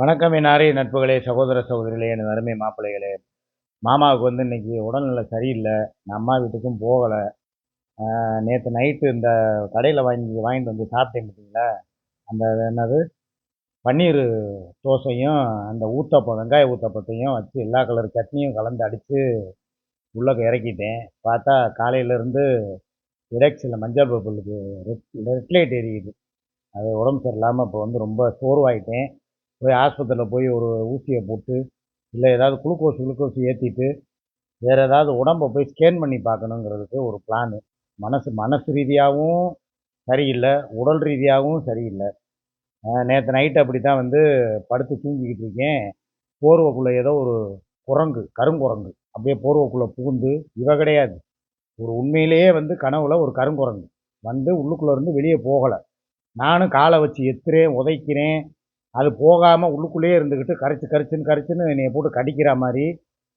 வணக்கம் என் ஆரிய நட்புகளே சகோதர சகோதரிகளே என் அருமை மாப்பிள்ளைகளே. மாமாவுக்கு வந்து இன்னைக்கு உடல்நிலை சரியில்லை. நான் அம்மா வீட்டுக்கும் போகலை. நேற்று நைட்டு இந்த கடையில் வாங்கி வாங்கிட்டு வந்து சாப்பிட்டேன் பார்த்தீங்களா அந்த என்னது? பன்னீர் தோசையும் அந்த ஊத்தப்பம் வெங்காய ஊத்தப்பத்தையும் வச்சு எல்லா கலர் சட்னியும் கலந்து அடித்து உள்ளக்க இறக்கிட்டேன். பார்த்தா காலையிலேருந்து இரெக்ஷனில் மஞ்சள் பப்புளுக்கு ரெட் ரெட் லைட் எரியுது அது உடம்பு சரியில்லாமல் இப்போ வந்து ரொம்ப சோர்வாயிட்டேன். போய் ஆஸ்பத்திரியில் போய் ஒரு ஊசியை போட்டு இல்லை ஏதாவது குளுக்கோஸ் குளுக்கோஸ் ஏற்றிட்டு வேறு ஏதாவது உடம்பை போய் ஸ்கேன் பண்ணி பார்க்கணுங்கிறதுக்கு ஒரு பிளானு மனசு மனசு ரீதியாகவும் சரியில்லை உடல் ரீதியாகவும் சரியில்லை. நேற்று நைட்டு அப்படி தான் வந்து படுத்து தூங்கிக்கிட்டு இருக்கேன். போர்வைக்குள்ளே ஏதோ ஒரு குரங்கு கருங்குரங்கு. அப்படியே போர்வைக்குள்ளே புகுந்து இவ கிடையாது. ஒரு உண்மையிலேயே வந்து கனவுல ஒரு கருங்குரங்கு. வந்து உள்ளுக்குள்ளே இருந்து வெளியே போகலை. நானும் காலை வச்சு எத்துறேன் உதைக்கிறேன். அது போகாமல் உள்ளுக்குள்ளேயே இருந்துக்கிட்டு கரைச்சி கரைச்சின்னு கரைச்சின்னு என்னைய போட்டு கடிக்கிற மாதிரி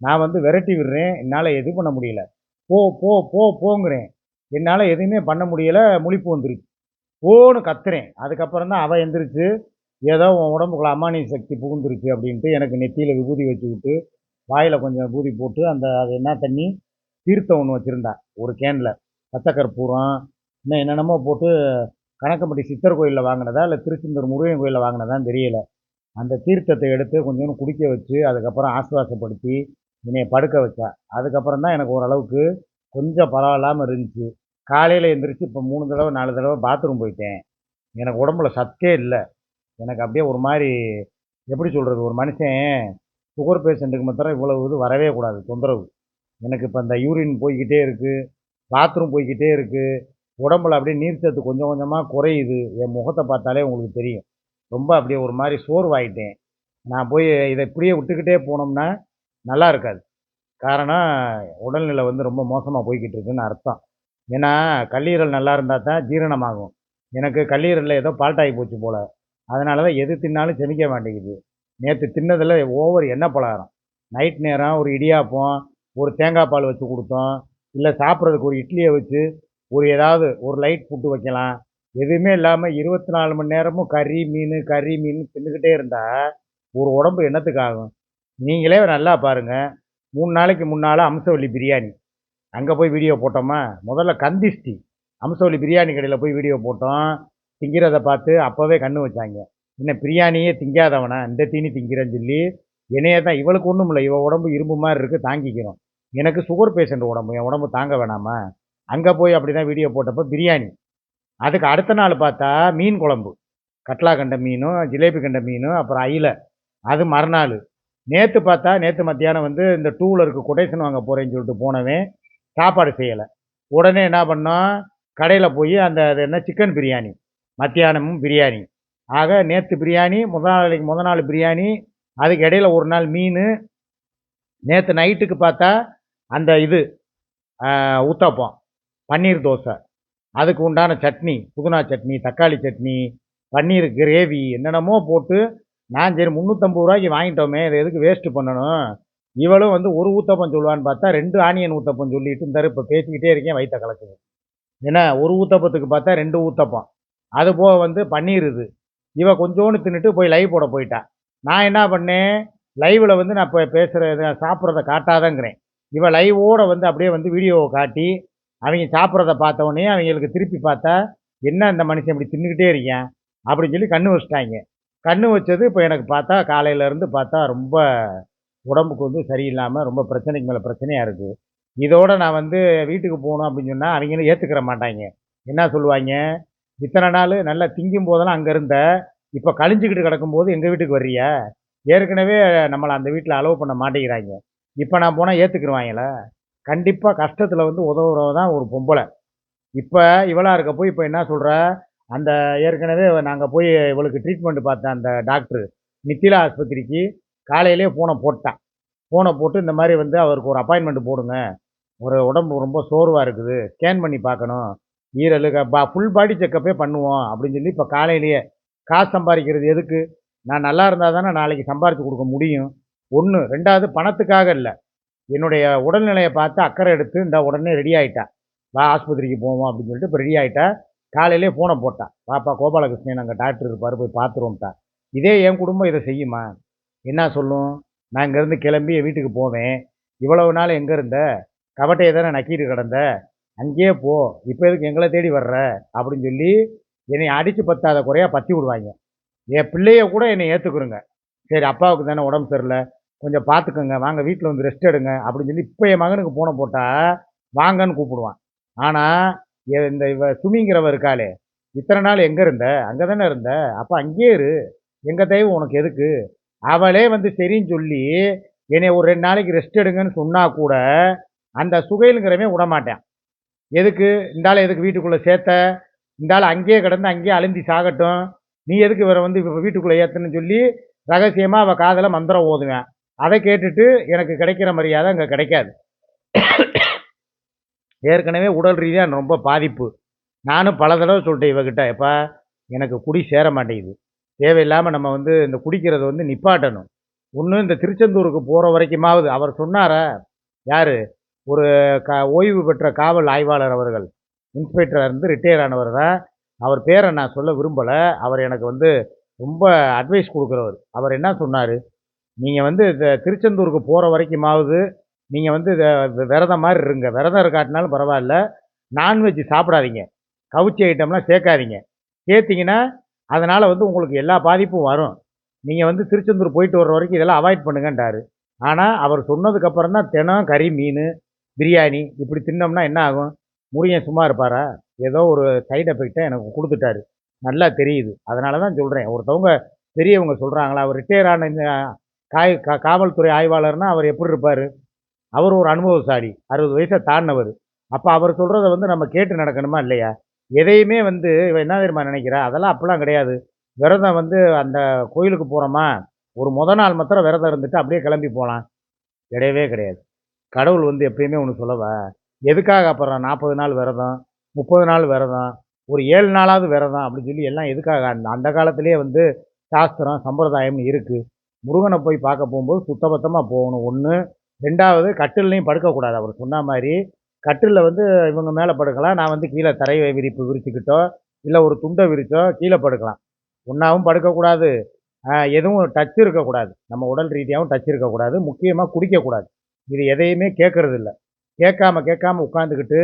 நான் வந்து விரட்டி விடுறேன். என்னால் எதுவும் பண்ண முடியல. போ போ போ போங்கிறேன். என்னால் எதுவுமே பண்ண முடியலை. முழிப்பு வந்துருச்சு. போன்னு கத்துறேன். அதுக்கப்புறம் தான் அவள் எந்திரிச்சு ஏதோ உன் உடம்புக்குள்ள அம்மானி சக்தி புகுந்துருச்சு அப்படின்ட்டு எனக்கு நெத்தியில் விபூதி வச்சு விட்டு வாயில் கொஞ்சம் விபூதி போட்டு அந்த அது என்ன தண்ணி தீர்த்தம் ஒன்று வச்சுருந்தா ஒரு கேனில். பச்சைக்கற்பூரம் இன்னும் என்னென்னமோ போட்டு கணக்கம்பட்டி சித்தர் கோயிலில் வாங்கினதா இல்லை திருச்செந்தூர் முருகன் கோயிலில் வாங்கினதான்னு தெரியல. அந்த தீர்த்தத்தை எடுத்து கொஞ்சோண்டு குடிக்க வச்சு அதுக்கப்புறம் ஆசுவாசப்படுத்தி என்னையை படுக்க வச்சா. அதுக்கப்புறம் தான் எனக்கு ஓரளவுக்கு கொஞ்சம் பரவாயில்லாமல் இருந்துச்சு. காலையில் எழுந்திரிச்சு இப்போ மூணு தடவை நாலு தடவை பாத்ரூம் போயிட்டேன். எனக்கு உடம்புல சத்தே இல்லை. எனக்கு அப்படியே ஒரு மாதிரி எப்படி சொல்கிறது ஒரு மனுஷன் சுகர் பேஷண்ட்டுக்கு மாத்திரம் இவ்வளவு இது வரவே கூடாது தொந்தரவு. எனக்கு இப்போ இந்த யூரின் போய்கிட்டே இருக்குது பாத்ரூம் போய்கிட்டே இருக்குது உடம்புல அப்படியே நீர் சத்து கொஞ்சம் கொஞ்சமாக குறையுது. என் முகத்தை பார்த்தாலே உங்களுக்கு தெரியும். ரொம்ப அப்படியே ஒரு மாதிரி சோர்வாயிட்டேன். நான் போய் இதை இப்படியே விட்டுக்கிட்டே போனோம்னா நல்லா இருக்காது. காரணம் உடல்நிலை வந்து ரொம்ப மோசமாக போய்கிட்டு இருக்குன்னு அர்த்தம். ஏன்னா கல்லீரல் நல்லா இருந்தால் தான் ஜீரணமாகும். எனக்கு கல்லீரலில் ஏதோ பால்ட்டாகி போச்சு போல். அதனால தான் எது தின்னாலும் செமிக்க மாட்டேங்குது. நேற்று தின்னதில் ஓவர் எண்ணெய் பலகாரம். நைட் நேரம் ஒரு இடியாப்பம் ஒரு தேங்காய் பால் வச்சு கொடுத்தோம். இல்லை சாப்பிட்றதுக்கு ஒரு இட்லியை வச்சு ஒரு ஏதாவது ஒரு லைட் ஃபுட்டு வைக்கலாம். எதுவுமே இல்லாமல் இருபத்தி நாலு மணி நேரமும் கறி மீன் கறி மீன் தின்னுக்கிட்டே இருந்தால் ஒரு உடம்பு என்னத்துக்கு ஆகும் நீங்களே நல்லா பாருங்கள் மூணு நாளைக்கு முன்னால் அம்சவள்ளி பிரியாணி. அங்கே போய் வீடியோ போட்டோமா? முதல்ல கந்திஷ்டி அம்சவள்ளி பிரியாணி கடையில் போய் வீடியோ போட்டோம். திங்கிறத பார்த்து அப்போவே கண்ணு வச்சாங்க. என்ன பிரியாணியே திங்காதவனா? இந்த தீனி திங்கிறேன்னு சொல்லி என்னையே தான் இவளுக்கு ஒன்றும் இல்லை இவள் உடம்பு இரும்பு மாதிரி இருக்குது தாங்கிக்கிறோம். எனக்கு சுகர் பேஷண்ட் உடம்பு. என் உடம்பு தாங்க வேணாமா? அங்கே போய் அப்படி தான் வீடியோ போட்டப்போ பிரியாணி. அதுக்கு அடுத்த நாள் பார்த்தா மீன் குழம்பு. கட்லா கண்ட மீனும் ஜிலேபி கண்ட மீனும் அப்புறம் அயில. அது மறுநாள். நேற்று பார்த்தா நேற்று மத்தியானம் வந்து இந்த டூ வீலருக்கு கொட்டேஷன் வாங்க போகிறேன்னு சொல்லிட்டு போனவன் சாப்பாடு செய்யலை. உடனே என்ன பண்ணோம் கடையில் போய் அந்த அது என்ன சிக்கன் பிரியாணி. மத்தியானமும் பிரியாணி. ஆக நேற்று பிரியாணி முத நாளைக்கு முத நாள் பிரியாணி. அதுக்கு இடையில ஒரு நாள் மீன். நேற்று நைட்டுக்கு பார்த்தா அந்த இது ஊத்தப்பம். பன்னீர் தோசை. அதுக்கு உண்டான சட்னி புதினா சட்னி தக்காளி சட்னி பன்னீர் கிரேவி என்னென்னமோ போட்டு நான் சரி முந்நூற்றம்பது ரூபாய்க்கு வாங்கிட்டோமே இதை எதுக்கு வேஸ்ட்டு பண்ணணும்? இவளும் வந்து ஒரு ஊத்தப்பம் சொல்லுவான்னு பார்த்தா ரெண்டு ஆனியன் ஊத்தப்பம் சொல்லிட்டு இந்த இப்போ பேசிக்கிட்டே இருக்கேன் வயிற்ற கலக்குது. ஏன்னா ஒரு ஊத்தப்பத்துக்கு பார்த்தா ரெண்டு ஊத்தப்பம். அது போக வந்து பன்னீர் இது. இவ கொஞ்சோண்டு தின்னுட்டு போய் லைவ் போட போயிட்டா. நான் என்ன பண்ணேன்? லைவில் வந்து நான் இப்போ பேசுகிற சாப்பிட்றத காட்டாதங்கிறேன். இவள் லைவோட வந்து அப்படியே வந்து வீடியோவை காட்டி அவங்க சாப்பிட்றத பார்த்தவொடனே அவங்களுக்கு திருப்பி பார்த்தா என்ன இந்த மனுஷன் இப்படி தின்னுக்கிட்டே இருக்கேன்? அப்படின்னு சொல்லி கண்ணு வச்சிட்டாங்க. கண்ணு வச்சது இப்போ எனக்கு பார்த்தா காலையிலேருந்து பார்த்தா ரொம்ப உடம்புக்கு வந்து சரியில்லாமல் ரொம்ப பிரச்சனைக்கு மேலே பிரச்சனையாக இருக்குது இதோடு நான் வந்து வீட்டுக்கு போகணும் அப்படின்னு சொன்னால் அவங்களும் ஏற்றுக்கிற மாட்டாங்க. என்ன சொல்லுவாங்க? இத்தனை நாள் நல்லா திங்கும் போதெல்லாம் அங்கே இருந்த இப்போ கழிஞ்சிக்கிட்டு கிடக்கும்போது எங்கள் வீட்டுக்கு வர்றியா ஏற்கனவே நம்மளை அந்த வீட்டில் அலோவ் பண்ண மாட்டேங்கிறாங்க. இப்போ நான் போனால் ஏற்றுக்குருவாங்களா கண்டிப்பாக கஷ்டத்தில் வந்து உதவுறவ தான் ஒரு பொம்பளை. இப்போ இவளாக இருக்க போய் இப்போ என்ன சொல்கிற அந்த ஏற்கனவே நாங்கள் போய் இவளுக்கு ட்ரீட்மெண்ட் பார்த்தேன் அந்த டாக்டர் நித்திலா ஆஸ்பத்திரிக்கு காலையிலே ஃபோனை போட்டான் ஃபோனை போட்டு இந்த மாதிரி வந்து அவருக்கு ஒரு அப்பாயின்மெண்ட் போடுங்க. ஒரு உடம்பு ரொம்ப சோர்வாக இருக்குது. ஸ்கேன் பண்ணி பார்க்கணும். ஈரலு பா ஃபுல் பாடி செக்கப்பே பண்ணுவோம் அப்படின்னு சொல்லி இப்போ காலையிலேயே காசு சம்பாதிக்கிறது எதுக்கு? நான் நல்லா இருந்தால் தானே நாளைக்கு சம்பாரித்து கொடுக்க முடியும். ஒன்று ரெண்டாவது பணத்துக்காக இல்லை. என்னுடைய உடல்நிலையை பார்த்து அக்கறை எடுத்து இந்த உடனே ரெடி ஆகிட்டா வா ஆஸ்பத்திரிக்கு போவோம் அப்படின்னு சொல்லிட்டு இப்போ ரெடி ஆகிட்டா காலையிலே ஃபோனை போட்டான் பாப்பா கோபாலகிருஷ்ணன் அங்கே டாக்டர் இருப்பார் போய் பார்த்துருவோம்ட்டா. இதே என் குடும்பம் இதை செய்யுமா? என்ன சொல்லும்? நான் இங்கேருந்து கிளம்பி என் வீட்டுக்கு போவேன். இவ்வளவு நாள் எங்கே இருந்த? கவட்டையை தானே நக்கிட்டு கிடந்த? அங்கேயே போ. இப்போ எதுக்கு எங்களை தேடி வர்ற? அப்படின்னு சொல்லி என்னை அடித்து பத்தாத குறையாக பற்றி விடுவாங்க. என் பிள்ளைய கூட என்னை ஏற்றுக்குருங்க சரி அப்பாவுக்கு தானே உடம்பு சரியில்லை. கொஞ்சம் பார்த்துக்கோங்க வாங்க வீட்டில் வந்து ரெஸ்ட் எடுங்க அப்படின்னு சொல்லி இப்போ என் மகனுக்கு போனை போட்டால் வாங்கன்னு கூப்பிடுவான். ஆனால் இந்த இவ சுமிங்கிறவ இருக்காளே இத்தனை நாள் எங்கே இருந்த? அங்கே தானே இருந்த? அப்போ அங்கேயே இரு. எங்கள் தெய்வம் உனக்கு எதுக்கு? அவளே வந்து சரின்னு சொல்லி என்னை ஒரு ரெண்டு நாளைக்கு ரெஸ்ட் எடுங்கன்னு சொன்னால் கூட அந்த சுகைலுங்கிறவன் விட மாட்டேன் எதுக்கு? இந்த எதுக்கு வீட்டுக்குள்ளே சேர்த்த? இந்த அங்கேயே கிடந்து அங்கேயே அழுந்தி சாகட்டும். நீ எதுக்கு இவரை வந்து இப்போ வீட்டுக்குள்ளே ஏற்றுன்னு சொல்லி ரகசியமாக அவள் காதில் மந்திரம் ஓதுவேன். அதை கேட்டுட்டு எனக்கு கிடைக்கிற மரியாதை அங்கே கிடைக்காது. ஏற்கனவே உடல் ரீதியாக ரொம்ப பாதிப்பு. நானும் பல தடவை சொல்லிட்டேன் இவகிட்ட எப்பா எனக்கு குடி சேர மாட்டேங்குது. தேவையில்லாமல் நம்ம வந்து இந்த குடிக்கிறத வந்து நிப்பாட்டணும். ஒன்று இந்த திருச்செந்தூருக்கு போகிற வரைக்குமாவது. அவர் சொன்னாரா? யார்? ஒரு க ஓய்வு பெற்ற காவல் ஆய்வாளர் அவர்கள். இன்ஸ்பெக்டராக இருந்து ரிட்டையர் ஆனவர் தான். அவர் பேரை நான் சொல்ல விரும்பலை. அவர் எனக்கு வந்து ரொம்ப அட்வைஸ் கொடுக்குறவர். அவர் என்ன சொன்னார்? நீங்கள் வந்து இந்த திருச்செந்தூருக்கு போகிற வரைக்குமாவது நீங்கள் வந்து விரதம் மாதிரி இருங்க. விரதம் இருக்காட்டினாலும் பரவாயில்ல. நான்வெஜ் சாப்பிடாதீங்க. கவுச்சி ஐட்டம்லாம் சேர்க்காதீங்க. சேர்த்திங்கன்னா அதனால் வந்து உங்களுக்கு எல்லா பாதிப்பும் வரும். நீங்கள் வந்து திருச்செந்தூர் போயிட்டு வர்ற வரைக்கும் இதெல்லாம் அவாய்ட் பண்ணுங்கன்றாரு. ஆனால் அவர் சொன்னதுக்கப்புறம் தான் தினம் கறி மீன் பிரியாணி இப்படி தின்னோம்னா என்ன ஆகும்? முடியும் சும்மா இருப்பாரா? ஏதோ ஒரு சைடு எஃபெக்டை எனக்கு கொடுத்துட்டாரு. நல்லா தெரியுது. அதனால தான் சொல்கிறேன் ஒருத்தவங்க பெரியவங்க சொல்கிறாங்களா அவர் ரிட்டையர் ஆன இந்த காய் கா காவல்துறை ஆய்வாளர்னா அவர் எப்படி இருப்பார்? அவர் ஒரு அனுபவசாலி அறுபது வயசை தாண்டினவர். அப்போ அவர் சொல்கிறத வந்து நம்ம கேட்டு நடக்கணுமா இல்லையா? எதையுமே வந்து இவன் என்ன தெரியுமா நினைக்கிறா? அதெல்லாம் அப்படிலாம் கிடையாது. விரதம் வந்து அந்த கோயிலுக்கு போகிறோமா ஒரு முத நாள் மாத்திரம் விரதம் இருந்துட்டு அப்படியே கிளம்பி போகலாம் கிடையவே கிடையாது. கடவுள் வந்து எப்பயுமே ஒன்று சொல்லவா? எதுக்காக அப்புறம் நாற்பது நாள் விரதம் முப்பது நாள் விரதம் ஒரு ஏழு நாளாவது விரதம் அப்படின்னு சொல்லி எல்லாம் எதுக்காக? அந்த அந்த காலத்திலே வந்து சாஸ்திரம் சம்பிரதாயம்னு இருக்குது முருகனை போய் பார்க்க போகும்போது சுத்தபத்தமாக போகணும். ஒன்று ரெண்டாவது கட்டில்லையும் படுக்கக்கூடாது. அவர் சொன்ன மாதிரி கட்டிலில் வந்து இவங்க மேலே படுக்கலாம். நான் வந்து கீழே தரை விரிப்பு விரிச்சுக்கிட்டோ இல்லை ஒரு துண்டை விரிச்சோ கீழே படுக்கலாம். ஒன்றாவும் படுக்கக்கூடாது. எதுவும் டச் இருக்கக்கூடாது. நம்ம உடல் ரீதியாகவும் டச் இருக்கக்கூடாது. முக்கியமாக குடிக்கக்கூடாது. இது எதையுமே கேட்கறது இல்லை கேட்காம கேட்காம உட்காந்துக்கிட்டு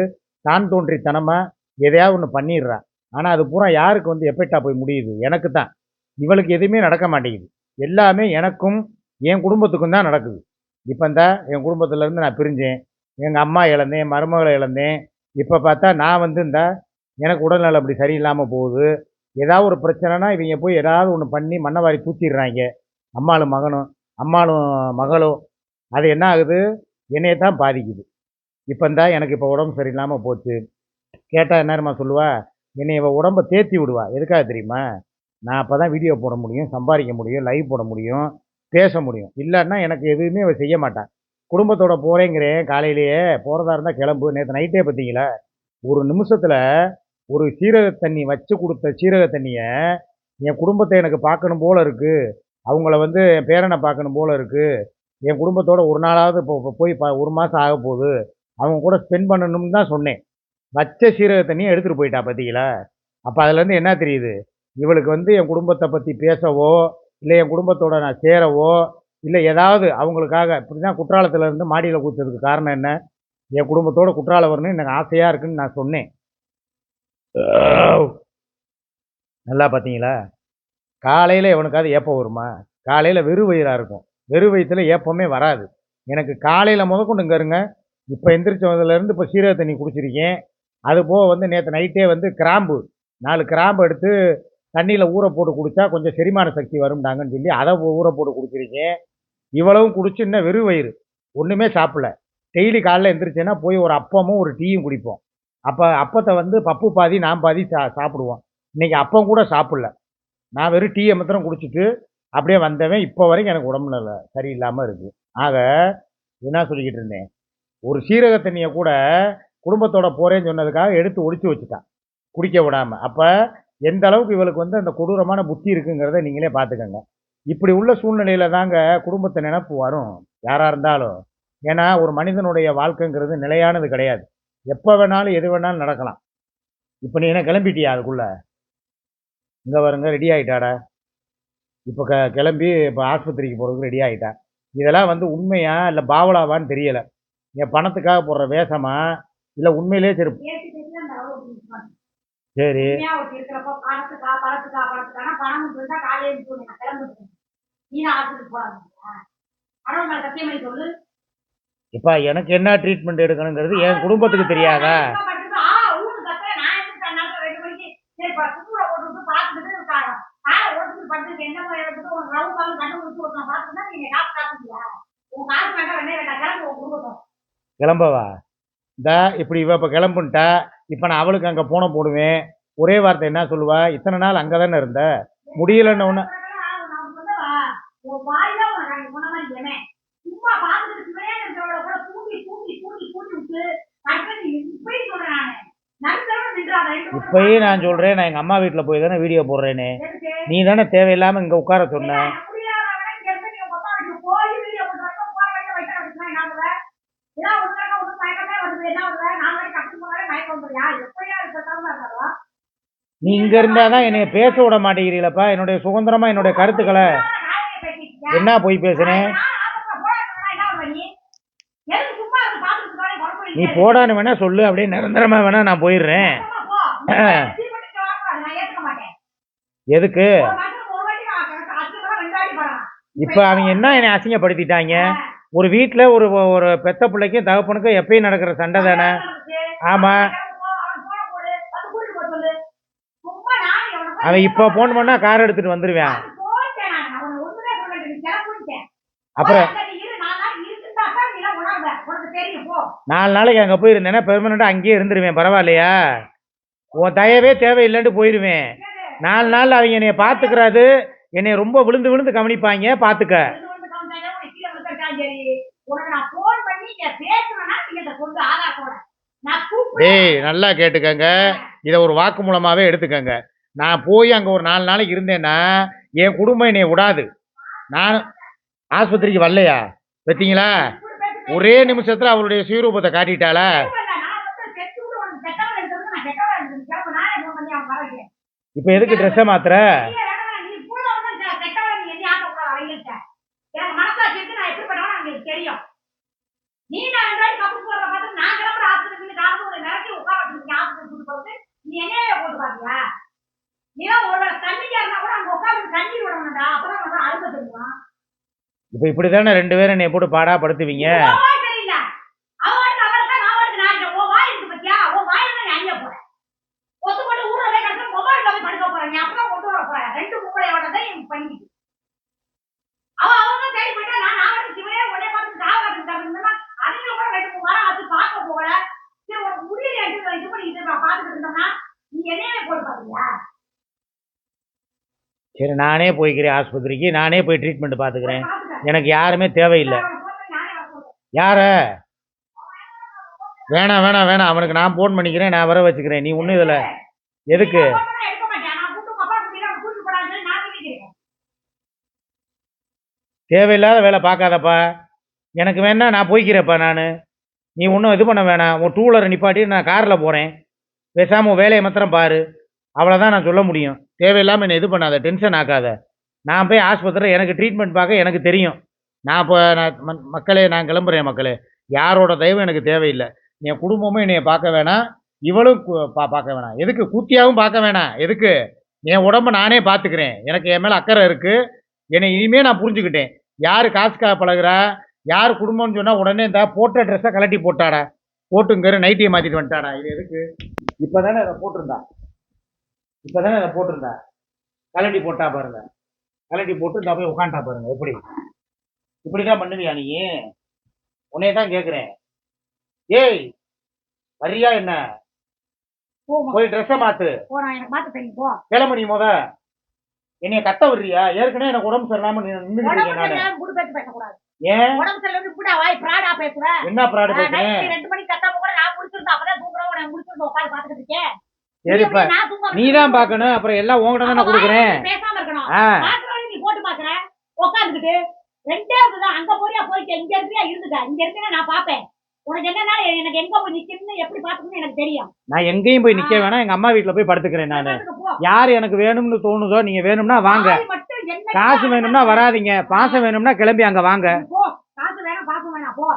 தான் தோன்றித்தனமாக எதையாவது ஒன்று பண்ணிடுறான் ஆனால் அது பூரா யாருக்கு வந்து எஃபெக்டாக போய் முடியுது? எனக்கு தான். இவளுக்கு எதுவுமே நடக்க மாட்டேங்குது. எல்லாமே எனக்கும் என் குடும்பத்துக்கும் தான் நடக்குது. இப்போ இந்த என் குடும்பத்துலேருந்து நான் பிரிஞ்சேன். எங்கள் அம்மா இழந்தேன் மருமகளை இழந்தேன். இப்போ பார்த்தா நான் வந்து இந்த எனக்கு உடல்நலம் அப்படி சரியில்லாமல் போகுது. ஏதாவது ஒரு பிரச்சனைனா இவங்க போய் ஏதாவது ஒன்று பண்ணி மண்ணவாரி தூத்திடுறாங்க. அம்மாளும் மகனும் அம்மாளும் மகளும். அது என்ன ஆகுது? என்னையை தான் பாதிக்குது. இப்போ இந்த எனக்கு இப்போ உடம்பு சரியில்லாமல் போச்சு. கேட்டால் என்னமா சொல்லுவா? என்னை இவள் உடம்ப தேத்தி விடுவா. எதுக்காக தெரியுமா? நான் அப்போ தான் வீடியோ போட முடியும் சம்பாதிக்க முடியும் லைவ் போட முடியும் பேச முடியும். இல்லைன்னா எனக்கு எதுவுமே அவள் செய்ய மாட்டான் குடும்பத்தோட போகிறேங்கிறேன் காலையிலேயே. போகிறதா இருந்தால் கிளம்பு. நேற்று நைட்டே பார்த்தீங்களா ஒரு நிமிஷத்தில் ஒரு சீரக தண்ணி வச்சு கொடுத்த சீரக தண்ணியை என் குடும்பத்தை எனக்கு பார்க்கணும் போல் இருக்குது அவங்கள வந்து என் பேரனை பார்க்கணும் போல் இருக்குது என் குடும்பத்தோட ஒரு நாளாவது இப்போ இப்போ போய் ப ஒரு மாதம் ஆக போகுது. அவங்க கூட ஸ்பெண்ட் பண்ணணும்னு தான் சொன்னேன். வச்ச சீரக தண்ணியை எடுத்துகிட்டு போயிட்டா பார்த்தீங்களா அப்போ அதுலேருந்து என்ன தெரியுது? இவளுக்கு வந்து என் குடும்பத்தை பற்றி பேசவோ இல்லை என் குடும்பத்தோட நான் சேரவோ இல்லை ஏதாவது அவங்களுக்காக இப்படி தான் குற்றாலத்திலேருந்து மாடியில் கூச்சதுக்கு காரணம் என்ன? என் குடும்பத்தோட குற்றாலம் வரணும்னு எனக்கு ஆசையாக இருக்குன்னு நான் சொன்னேன். நல்லா பார்த்தீங்களா காலையில் எவனுக்காவது ஏப்பம் வருமா? காலையில் வெறும் வயிறாக இருக்கும். வெறும் வயிற்றுல ஏப்பமே வராது. எனக்கு காலையில் முதற்கொண்டு இங்கே இருங்க. இப்போ எந்திரிச்சதுலேருந்து இப்போ சீரக தண்ணி குடிச்சிருக்கேன். அது போக வந்து நேற்று நைட்டே வந்து கிராம்பு நாலு கிராம்பு எடுத்து தண்ணியில் ஊற போட்டு குடித்தா கொஞ்சம் செரிமான சக்தி வரும்டாங்கன்னு சொல்லி அதை ஊற போட்டு குடிச்சிருக்கேன் இவ்வளவும் குடிச்சு இன்னும் வெறும் வயிறு. ஒன்றுமே சாப்பிடல. டெய்லி காலைல எழுந்திரிச்சேன்னா போய் ஒரு அப்பமும் ஒரு டீயும் குடிப்போம். அப்போ அப்பத்தை வந்து பப்பு பாதி நான் பாதி சா சாப்பிடுவோம். இன்னைக்கு அப்பம் கூட சாப்பிடல. நான் வெறும் டீயை மாத்திரம் குடிச்சிட்டு அப்படியே வந்தவன் இப்போ வரைக்கும் எனக்கு உடம்பு நல்ல சரியில்லாமல் இருக்குது ஆக என்ன சொல்லிக்கிட்டு இருந்தேன்? ஒரு சீரக தண்ணியை கூட குடும்பத்தோட போகிறேன்னு சொன்னதுக்காக எடுத்து ஒடித்து வச்சுட்டான். குடிக்க விடாமல் அப்போ எந்த அளவுக்கு இவளுக்கு வந்து அந்த கொடூரமான புத்தி இருக்குங்கிறத நீங்களே பார்த்துக்கங்க. இப்படி உள்ள சூழ்நிலையில தாங்க குடும்பத்தை நினப்பு வரும் யாராக இருந்தாலும். ஏன்னா ஒரு மனிதனுடைய வாழ்க்கைங்கிறது நிலையானது கிடையாது. எப்போ வேணாலும் எது வேணாலும் நடக்கலாம். இப்போ நீ என்ன கிளம்பிட்டியா அதுக்குள்ளே? இங்கே வருங்க ரெடி ஆகிட்டாடா இப்போ க கிளம்பி இப்போ ஆஸ்பத்திரிக்கு போகிறதுக்கு ரெடி ஆகிட்டா இதெல்லாம் வந்து உண்மையா இல்லை பாவலாவான்னு தெரியலை. என் பணத்துக்காக போடுற வேஷமா? இல்லை உண்மையிலே சரி சரி. இருக்கிறப்ப பணத்துக்கா பணத்துக்கா பணத்துக்கானா பணம் இருந்தா காலையில நான் கிளம்பிட்டேன் நீ தான் ஆஸ்பத்திரிக்கு போறாங்க. கடவுள் மேல சத்தியம் பண்ணி சொல்லு. இப்போ எனக்கு என்ன ட்ரீட்மெண்ட் எடுக்கணுங்கிறது என் குடும்பத்துக்கு தெரியாதா. கிளம்பவா? இந்த இப்படி இவ இப்போ கிளம்புன்ட்டா இப்போ நான் அவளுக்கு அங்கே போன போடுவேன் ஒரே வார்த்தை என்ன சொல்லுவா? இத்தனை நாள் அங்கே தானே இருந்த? முடியலன்னு ஒன்று நான் சொல்றேன் இப்பயே நான் சொல்கிறேன் நான் எங்கள் அம்மா வீட்டில் போய் தானே வீடியோ போடுறேனே. நீ தானே தேவையில்லாமல் இங்கே உட்கார சொன்ன ஏய், அப்படியானவனே இங்க இருந்து நீ உங்க அப்பா வீட்டுக்கு போய் வீடியோ போடுறப்ப போற வழியில வயிற்ற வச்சுக்கலாம் என்ன ஆகுது? ஏதோ ஒரு தடவை ஒரு மயக்கமே வருது, என்ன ஆகுது? நாலு மணிக்கு கட்டிட்டு போனாலே மயக்கம் வந்துருயா? எப்படியா இருக்கட்டும் இருந்தாலும் நீ இங்கே இருந்தால் தான் என்னை பேச விட மாட்டேங்கிறீங்களப்பா. என்னுடைய சுதந்திரமாக என்னுடைய கருத்துக்களை. என்ன போய் பேசுனேன் நீ போடான்னு வேணா சொல்லு அப்படியே நிரந்தரமாக வேணா நான் போயிடுறேன். எதுக்கு? இப்போ அவங்க என்ன என்னை அசிங்கப்படுத்திட்டாங்க? ஒரு வீட்டில் ஒரு ஒரு பெத்த பிள்ளைக்கும் தகப்பனுக்கும் எப்பயும் நடக்கிற சண்டை தானே? ஆமா. அவன் இப்போ ஃபோன் பண்ணால் கார் எடுத்துகிட்டு வந்துடுவேன் அப்புறம்? நாலு நாளைக்கு அங்கே போயிருந்தேன்னா பெர்மனெண்ட்டாக அங்கேயே இருந்துருவேன். பரவாயில்லையா? உன் தயவே தேவையில்லைன்ட்டு போயிடுவேன் நாலு நாள் அவங்க என்னைய பார்த்துக்கிறாது என்னைய ரொம்ப விழுந்து விழுந்து கவனிப்பாங்க. பார்த்துக்க பண்ணி டேய் நல்லா கேட்டுக்கங்க. இதை ஒரு வாக்கு மூலமாகவே எடுத்துக்கங்க. நான் போய் அங்கே ஒரு நாலு நாளைக்கு இருந்தேன்னா என் குடும்பம் என்னை விடாது. நான் ஆஸ்பத்திரிக்கு வரலையா? பார்த்தீங்களா ஒரே நிமிஷத்தில் அவருடைய சுயரூபத்தை காட்டிட்டாளா? இப்போ எதுக்கு ட்ரெஸ்ஸை மாத்திர நீ நான் போட்டு நீ இப்போ இப்படி தானே ரெண்டு பேரும் என்னை போட்டு பாடா படுத்துவீங்க? பார்த்துட்டு இருந்தோம்னா, நீ என்னையே போட்டு பாத்தியா? சரி நானே போய்க்கிறேன் ஆஸ்பத்திரிக்கு. நானே போய் ட்ரீட்மெண்ட் பார்த்துக்கிறேன். எனக்கு யாருமே தேவையில்லை. யார? வேணாம் வேணாம் வேணாம். அவனுக்கு நான் ஃபோன் பண்ணிக்கிறேன் நான் வர வச்சுக்கிறேன். நீ ஒன்றும் இதில் எதுக்கு? தேவையில்லாத வேலை பார்க்காதப்பா. எனக்கு வேணா நான் போய்க்கிறேன்ப்பா நான். நீ ஒன்றும் இது பண்ண வேணாம். உன் டூ வீலரை நிப்பாட்டி நான் காரில் போகிறேன் பேசாமல் உன் வேலையை மாத்திரம் பாரு. அவ்வளோதான் நான் சொல்ல முடியும். தேவையில்லாமல் என்னை இது பண்ணாத டென்ஷன் ஆக்காத. நான் போய் ஆஸ்பத்திரியில் எனக்கு ட்ரீட்மெண்ட் பார்க்க எனக்கு தெரியும். நான் இப்போ நான் மக்களே நான் கிளம்புறேன் மக்களே. யாரோட தயவும் எனக்கு தேவையில்லை. என் குடும்பமும் என்னைய பார்க்க வேணாம். இவளும் பா பார்க்க வேணாம். எதுக்கு? கூத்தியாவும் பார்க்க வேணாம். எதுக்கு? என் உடம்ப நானே பார்த்துக்கிறேன். எனக்கு என் மேலே அக்கறை இருக்குது என்னை இனிமேல் நான் புரிஞ்சுக்கிட்டேன். யார் காசுக்காக பழகுறா யார் குடும்பம்னு சொன்னால் உடனே இந்த போட்ட ட்ரெஸ்ஸை கலட்டி போட்டாடா. போட்டுங்கிற நைட்டியை மாற்றிட்டு வந்துட்டாடா. இது எதுக்கு? இப்போ தானே இதை போட்டிருந்தா. இப்போ தானே இதை போட்டிருந்தா கலட்டி போட்டா பாருங்க கலட்டி போட்டு இந்த போய் உட்காண்டா பாருங்க எப்படி இப்படி தான் பண்ணுவியா நீ உன்னைய தான் கேட்குறேன் ஏய் வரியா என்ன. போய் ட்ரெஸ்ஸை மாத்து. கிளம்பு நீ முத என்னைய கத்த விடுறியா ஏற்கனவே எனக்கு உடம்பு சரியில்லாம நின்றுட்டு உடம்பு இருக்கேன் நானு சரியில்லாம புடு பேச்சு பேசக்கூடாது. ஏன் உடம்பு சரியில்லாம இப்படியா வாய் பிராடா பேசுற? என்ன ப்ராடு பேசுறேன் ரெண்டு மணிக்கு கத்தாம கூட நான் முடிச்சிருந்தேன். அப்பதான் தூங்குறோம், உன்னை முடிச்சிருந்து உட்கார்ந்து பார்த்துக்கிட்டு இருக்கேன். சரிப்பா நான் நீ தான் பார்க்கணும். அப்புறம் எல்லாம் உங்ககிட்ட தானே அப்ப கொடுக்குறேன். பேசாம இருக்கணும். ஆ. பாக்குறவங்க நீ போட்டு பாக்குற, உட்கார்ந்துக்கிட்டு. ரெண்டே இதுதான். அங்க போறியா போயிட்டு இங்க இருக்கியா இருந்துக்க. இங்க இருக்கேன்னா நான் பாப்பேன். உனக்கு என்னன்னா எனக்கு எங்க போய் நிக்கணும்னு எப்படி பாத்துக்கணும்னு எனக்கு தெரியும். நான் எங்கேயும் போய் நிக்க வேணாம். எங்க அம்மா வீட்டுல போய் படுத்துக்கிறேன் நானு. யார் எனக்கு வேணும்னு தோணுதோ நீங்க வேணும்னா வாங்க. காசு வேணும்னா வராதீங்க. பாசம் வேணும்னா கிளம்பி அங்க வாங்க. காசு வேணாம் பாசம் வேணாம் போ.